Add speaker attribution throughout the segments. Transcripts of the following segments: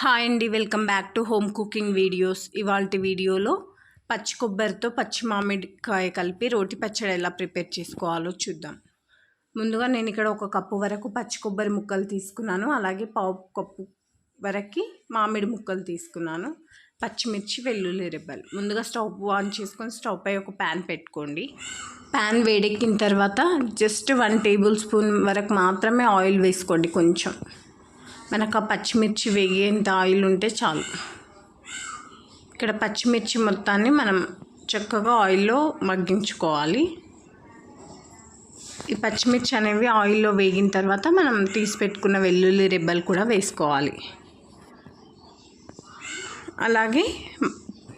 Speaker 1: Hi అండి welcome back to home cooking videos. ఇవాళ వీడియోలో పచ్చి కొబ్బరితో పచ్చి మామిడికాయ కలిపి రోటి పచ్చడి ఎలా ప్రిపేర్ చేసుకోవాలో చూద్దాం. ముందుగా నేను ఇక్కడ ఒక కప్పు వరకు పచ్చి కొబ్బరి ముక్కలు తీసుకున్నాను. అలాగే పావు కప్పు వరకు మామిడి ముక్కలు తీసుకున్నాను. పచ్చిమిర్చి వెల్లుల్లి రెబ్బలు. ముందుగా స్టవ్ ఆన్ చేసుకొని స్టవ్ పై ఒక ప్యాన్ పెట్టుకోండి. ప్యాన్ వేడెక్కిన తర్వాత జస్ట్ వన్ టేబుల్ స్పూన్ వరకు మాత్రమే ఆయిల్ వేసుకోండి కొంచెం. మనకు ఆ పచ్చిమిర్చి వేగేంత ఆయిల్ ఉంటే చాలు. ఇక్కడ పచ్చిమిర్చి మొత్తాన్ని మనం చక్కగా ఆయిల్లో మగ్గించుకోవాలి. ఈ పచ్చిమిర్చి అనేవి ఆయిల్లో వేగిన తర్వాత మనం తీసి పెట్టుకున్న వెల్లుల్లి రెబ్బలు కూడా వేసుకోవాలి. అలాగే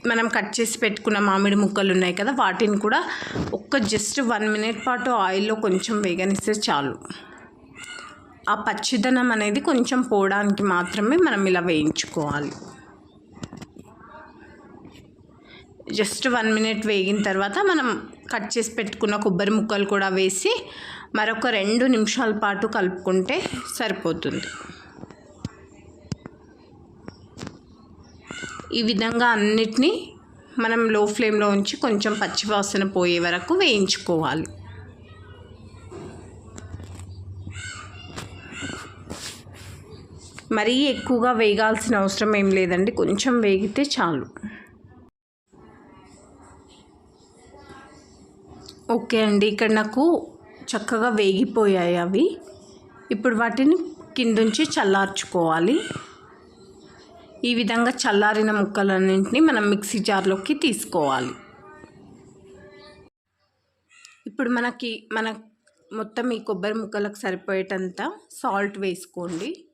Speaker 1: మనం కట్ చేసి పెట్టుకున్న మామిడి ముక్కలు ఉన్నాయి కదా వాటిని కూడా ఒక్క జస్ట్ వన్ మినిట్ పాటు ఆయిల్లో కొంచెం వేగనిస్తే చాలు. ఆ పచ్చిదనం అనేది కొంచెం పోవడానికి మాత్రమే మనం ఇలా వేయించుకోవాలి. జస్ట్ వన్ మినిట్ వేగిన తర్వాత మనం కట్ చేసి పెట్టుకున్న కొబ్బరి ముక్కలు కూడా వేసి మరొక రెండు నిమిషాల పాటు కలుపుకుంటే సరిపోతుంది. ఈ విధంగా అన్నిటినీ మనం లో ఫ్లేమ్లో ఉంచి కొంచెం పచ్చివాసన పోయే వరకు వేయించుకోవాలి. మరీ ఎక్కువగా వేగాల్సిన అవసరం ఏం లేదండి. కొంచెం వేగితే చాలు. ఓకే అండి. ఇక్కడ నాకు చక్కగా వేగిపోయాయి అవి. ఇప్పుడు వాటిని కిందుంచి చల్లార్చుకోవాలి. ఈ విధంగా చల్లారిన ముక్కలన్నింటినీ మనం మిక్సీ జార్లోకి తీసుకోవాలి. ఇప్పుడు మనకి మన మొత్తం ఈ కొబ్బరి ముక్కలకు సరిపోయేటంత సాల్ట్ వేసుకోండి.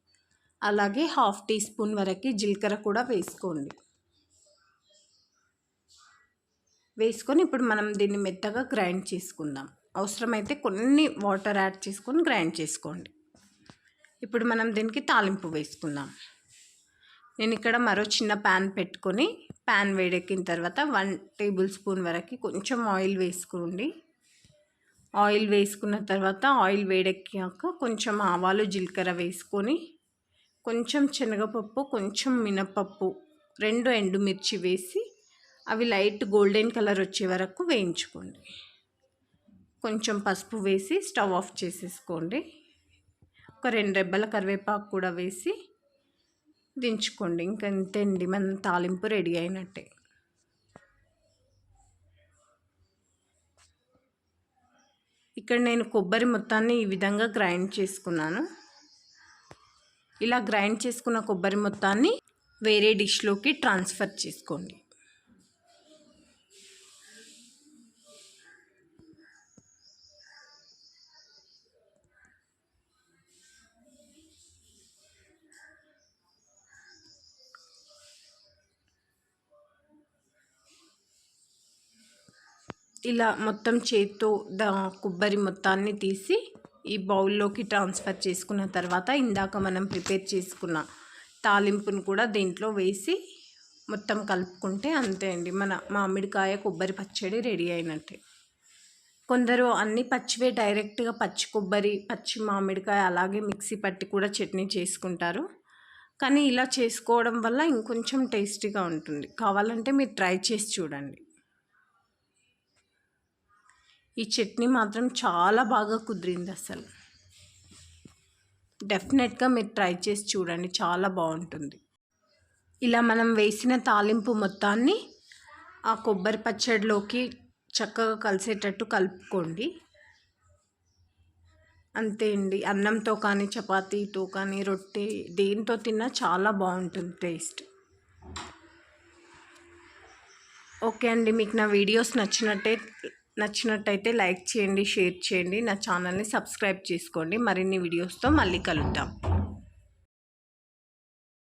Speaker 1: అలాగే హాఫ్ టీ స్పూన్ వరకు జీలకర్ర కూడా వేసుకోండి. వేసుకొని ఇప్పుడు మనం దీన్ని మెత్తగా గ్రైండ్ చేసుకుందాం. అవసరమైతే కొన్ని వాటర్ యాడ్ చేసుకొని గ్రైండ్ చేసుకోండి. ఇప్పుడు మనం దీనికి తాలింపు వేసుకుందాం. నేను ఇక్కడ మరో చిన్న ప్యాన్ పెట్టుకొని ప్యాన్ వేడెక్కిన తర్వాత వన్ టేబుల్ స్పూన్ వరకు కొంచెం ఆయిల్ వేసుకోండి. ఆయిల్ వేసుకున్న తర్వాత ఆయిల్ వేడెక్కాక కొంచెం ఆవాలు జీలకర్ర వేసుకొని కొంచెం శనగపప్పు కొంచెం మినపప్పు రెండు ఎండుమిర్చి వేసి అవి లైట్ గోల్డెన్ కలర్ వచ్చే వరకు వేయించుకోండి. కొంచెం పసుపు వేసి స్టవ్ ఆఫ్ చేసేసుకోండి. ఒక రెండు రెబ్బల కరివేపాకు కూడా వేసి దించుకోండి. ఇంకా అండి మన తాలింపు రెడీ అయినట్టే. ఇక్కడ నేను కొబ్బరి మొత్తాన్ని ఈ విధంగా గ్రైండ్ చేసుకున్నాను. ఇలా గ్రైండ్ చేసుకున్న కొబ్బరి మొత్తాన్ని వేరే డిష్లోకి ట్రాన్స్ఫర్ చేసుకోండి. ఇలా మొత్తం చేత్తో దా కొబ్బరి మొత్తాన్ని తీసి ఈ బౌల్లోకి ట్రాన్స్ఫర్ చేసుకున్న తర్వాత ఇందాక మనం ప్రిపేర్ చేసుకున్న తాలింపును కూడా దీంట్లో వేసి మొత్తం కలుపుకుంటే అంతే అండి. మన మామిడికాయ కొబ్బరి పచ్చడి రెడీ అయినట్టే. కొందరు అన్ని పచ్చివే డైరెక్ట్గా పచ్చి కొబ్బరి పచ్చి మామిడికాయ అలాగే మిక్సీ పట్టి కూడా చట్నీ చేసుకుంటారు. కానీ ఇలా చేసుకోవడం వల్ల ఇంకొంచెం టేస్టీగా ఉంటుంది. కావాలంటే మీరు ట్రై చేసి చూడండి. ఈ చట్నీ మాత్రం చాలా బాగా కుదిరింది అసలు. డెఫినెట్గా మీరు ట్రై చేసి చూడండి చాలా బాగుంటుంది. ఇలా మనం వేసిన తాలింపు మొత్తాన్ని ఆ కొబ్బరి పచ్చడిలోకి చక్కగా కలిసేటట్టు కలుపుకోండి. అంతే అండి అన్నంతో కానీ చపాతీతో కానీ రొట్టె దేంతో తిన్నా చాలా బాగుంటుంది టేస్ట్. ఓకే అండి మీకు నా వీడియోస్ నచ్చినట్టే నచ్చినట్టయితే లైక్ చేయండి షేర్ చేయండి. నా ఛానల్ని సబ్స్క్రైబ్ చేసుకోండి. మరిన్ని వీడియోస్తో మళ్ళీ కలుద్దాం.